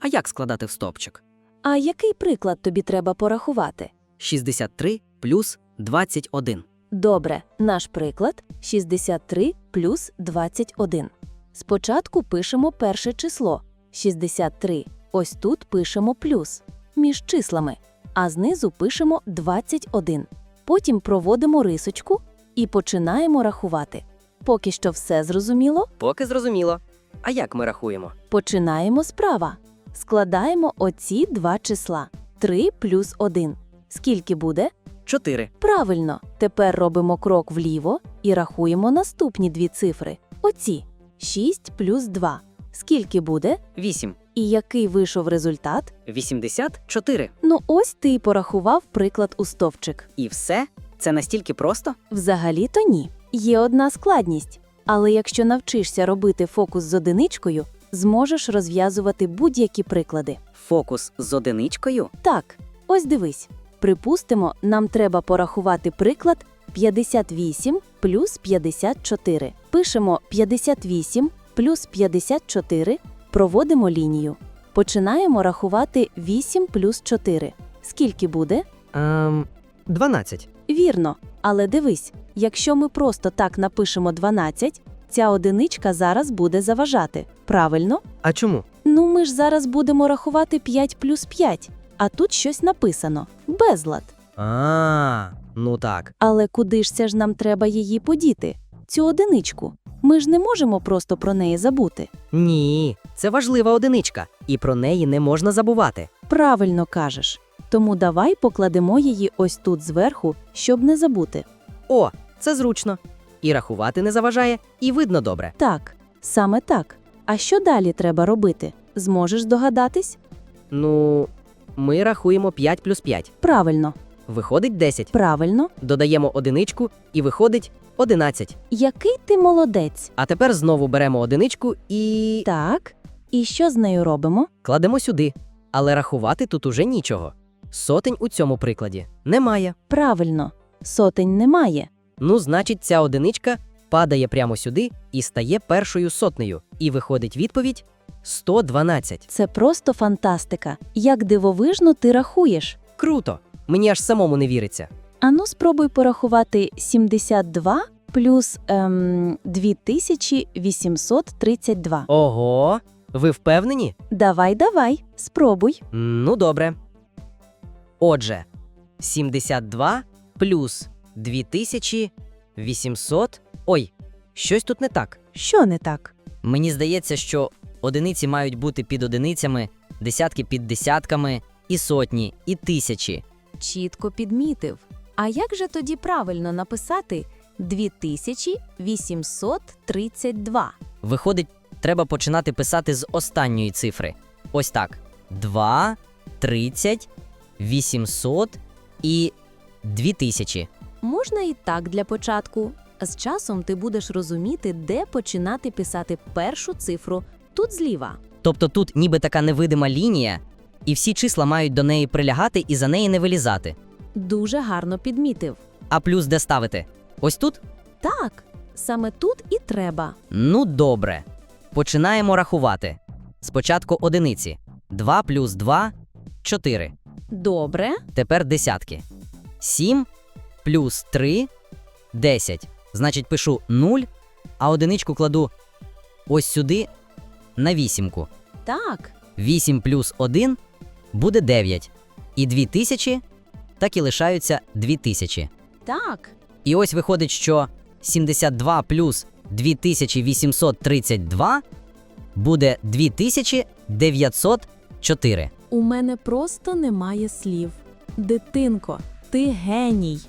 А як складати в стопчик? А який приклад тобі треба порахувати? 63 плюс 21. Добре, наш приклад 63 плюс 21. Спочатку пишемо перше число 63. Ось тут пишемо плюс між числами, а знизу пишемо 21. Потім проводимо рисочку і починаємо рахувати. Поки що все зрозуміло? Поки зрозуміло. А як ми рахуємо? Починаємо справа. Складаємо оці два числа 3 плюс 1. Скільки буде? 4. Правильно, тепер робимо крок вліво і рахуємо наступні дві цифри. Оці 6 плюс 2. Скільки буде? 8. І який вийшов результат? 84. Ну ось ти порахував приклад у стовпчик. І все? Це настільки просто? Взагалі-то ні. Є одна складність. Але якщо навчишся робити фокус з одиничкою, зможеш розв'язувати будь-які приклади. Фокус з одиничкою? Так, ось дивись. Припустимо, нам треба порахувати приклад 58 плюс 54. Пишемо 58 плюс 54, проводимо лінію. Починаємо рахувати 8 плюс 4. Скільки буде? Ем, 12. Вірно. Але дивись, якщо ми просто так напишемо 12, ця одиничка зараз буде заважати. Правильно? А чому? Ну, ми ж зараз будемо рахувати 5 плюс 5, а тут щось написано безлад. А, ну так. Але куди ж це ж нам треба її подіти? Цю одиничку. Ми ж не можемо просто про неї забути. Ні, це важлива одиничка, і про неї не можна забувати. Правильно кажеш. Тому давай покладемо її ось тут зверху, щоб не забути. О, це зручно. І рахувати не заважає, і видно добре. Так, саме так. А що далі треба робити? Зможеш догадатись? Ну, ми рахуємо 5 плюс 5. Правильно, Виходить 10. правильно. Додаємо одиничку і виходить 11. Який ти молодець? А тепер знову беремо одиничку і Так. І що з нею робимо? кладемо сюди. Але рахувати тут уже нічого. Сотень у цьому прикладі немає. Правильно, сотень немає. Ну, значить, ця одиничка падає прямо сюди і стає першою сотнею. І виходить відповідь 112. Це просто фантастика. Як дивовижно ти рахуєш. Круто! Мені аж самому не віриться. Ану, спробуй порахувати 72 плюс ем, 2832. Ого, ви впевнені? Давай, давай, спробуй. Ну, добре. Отже, 72 плюс 2800. Ой, щось тут не так. Що не так? Мені здається, що одиниці мають бути під одиницями, десятки під десятками, і сотні, і тисячі. Чітко підмітив. А як же тоді правильно написати 2832? Виходить, треба починати писати з останньої цифри. Ось так: 2, 30, 800 і 2000. Можна і так для початку. З часом ти будеш розуміти, де починати писати першу цифру тут зліва. Тобто тут ніби така невидима лінія, і всі числа мають до неї прилягати і за неї не вилізати. Дуже гарно підмітив. А плюс де ставити? Ось тут? Так, саме тут і треба. Ну, добре. Починаємо рахувати. Спочатку одиниці. 2 плюс 2 – 4. Добре, Тепер десятки. 7 плюс 3 – 10. Значить, пишу 0, а одиничку кладу ось сюди на вісімку. так. 8 плюс 1 буде 9. І 2000 так і лишаються 2000. Так, І ось виходить, що 72 плюс 2832 буде 2904. у мене просто немає слів. Дитинко, ти геній.